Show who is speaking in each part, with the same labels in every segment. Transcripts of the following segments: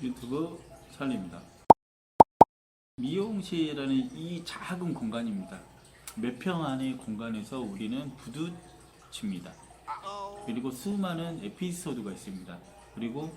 Speaker 1: 유튜브 설리입니다. 미용실이라는 이 작은 공간입니다. 몇 평 안의 공간에서 우리는 부딪힙니다. 그리고 수많은 에피소드가 있습니다. 그리고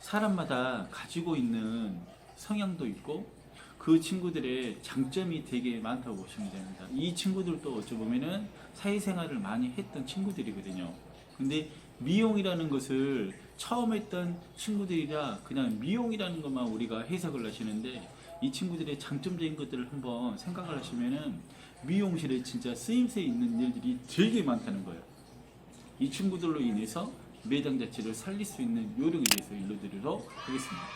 Speaker 1: 사람마다 가지고 있는 성향도 있고 그 친구들의 장점이 되게 많다고 보시면 됩니다. 이 친구들도 어찌 보면은 사회생활을 많이 했던 친구들이거든요. 근데 미용이라는 것을 처음 했던 친구들이라 그냥 미용이라는 것만 우리가 해석을 하시는데 이 친구들의 장점적인 것들을 한번 생각을 하시면은 미용실에 진짜 쓰임새 있는 일들이 되게 많다는 거예요. 이 친구들로 인해서 매장 자체를 살릴 수 있는 요령에 대해서 일러드리도록 하겠습니다.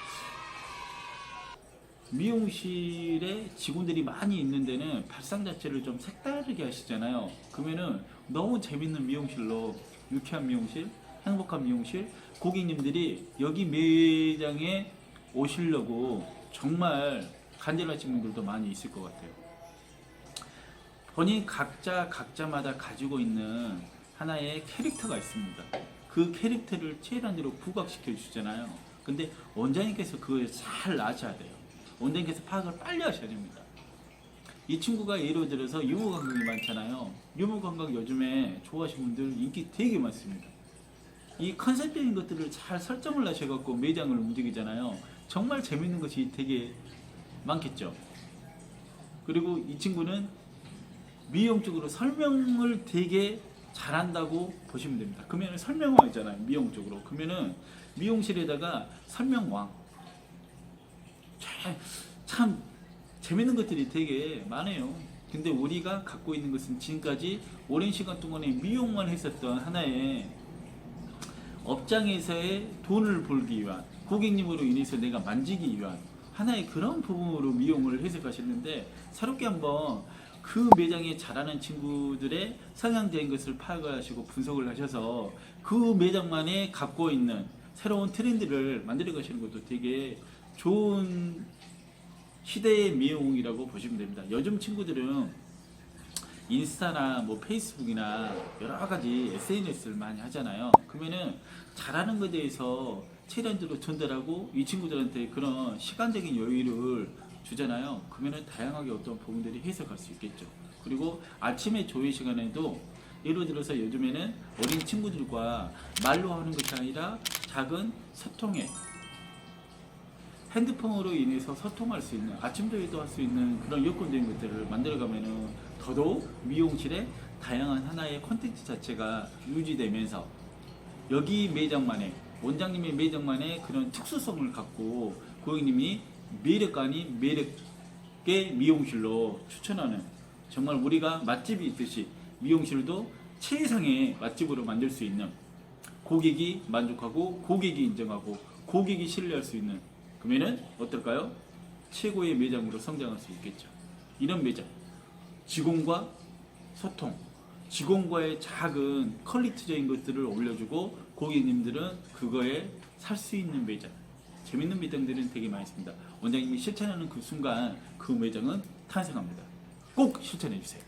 Speaker 1: 미용실에 직원들이 많이 있는 데는 발상 자체를 좀 색다르게 하시잖아요. 그러면은 너무 재밌는 미용실로 유쾌한 미용실, 행복한 미용실, 고객님들이 여기 매장에 오시려고 정말 간절하신 분들도 많이 있을 것 같아요. 본인 각자 각자마다 가지고 있는 하나의 캐릭터가 있습니다. 그 캐릭터를 최단으로 부각시켜 주잖아요. 근데 원장님께서 그걸 잘 아셔야 돼요. 원장님께서 파악을 빨리 하셔야 됩니다. 이 친구가 예를 들어서 유머 감각이 많잖아요. 유머 감각 요즘에 좋아하시는 분들 인기 되게 많습니다. 이 컨셉적인 것들을 잘 설정을 하셔갖고 매장을 움직이잖아요. 정말 재밌는 것이 되게 많겠죠. 그리고 이 친구는 미용 쪽으로 설명을 되게 잘한다고 보시면 됩니다. 그러면 설명왕이잖아요. 미용 쪽으로. 그러면은 미용실에다가 설명왕. 참, 참 재밌는 것들이 되게 많아요. 근데 우리가 갖고 있는 것은 지금까지 오랜 시간 동안에 미용만 했었던 하나의 업장에서의 돈을 벌기 위한 고객님으로 인해서 내가 만지기 위한 하나의 그런 부분으로 미용을 해석하셨는데 새롭게 한번 그 매장에 잘하는 친구들의 성향적인 것을 파악을 하시고 분석을 하셔서 그 매장만에 갖고 있는 새로운 트렌드를 만들어 가시는 것도 되게 좋은 시대의 미용이라고 보시면 됩니다. 요즘 친구들은 인스타나 뭐 페이스북이나 여러 가지 SNS를 많이 하잖아요. 그러면은 잘하는 것에 대해서 최단적으로 전달하고 이 친구들한테 그런 시간적인 여유를 주잖아요. 그러면은 다양하게 어떤 부분들이 해석할 수 있겠죠. 그리고 아침에 조회 시간에도 예를 들어서 요즘에는 어린 친구들과 말로 하는 것이 아니라 작은 소통에 핸드폰으로 인해서 소통할 수 있는 아침 조회도 할 수 있는 그런 여건적인 것들을 만들어가면은 더더욱 미용실의 다양한 하나의 콘텐츠 자체가 유지되면서 여기 매장만의 원장님의 매장만의 그런 특수성을 갖고 고객님이 매력 아닌 매력의 미용실로 추천하는 정말 우리가 맛집이 있듯이 미용실도 최상의 맛집으로 만들 수 있는 고객이 만족하고 고객이 인정하고 고객이 신뢰할 수 있는 그러면은 어떨까요? 최고의 매장으로 성장할 수 있겠죠. 이런 매장 직원과 소통 직원과의 작은 퀄리티적인 것들을 올려주고 고객님들은 그거에 살 수 있는 매장 재밌는 매장들은 되게 많이 있습니다. 원장님이 실천하는 그 순간 그 매장은 탄생합니다. 꼭 실천해 주세요.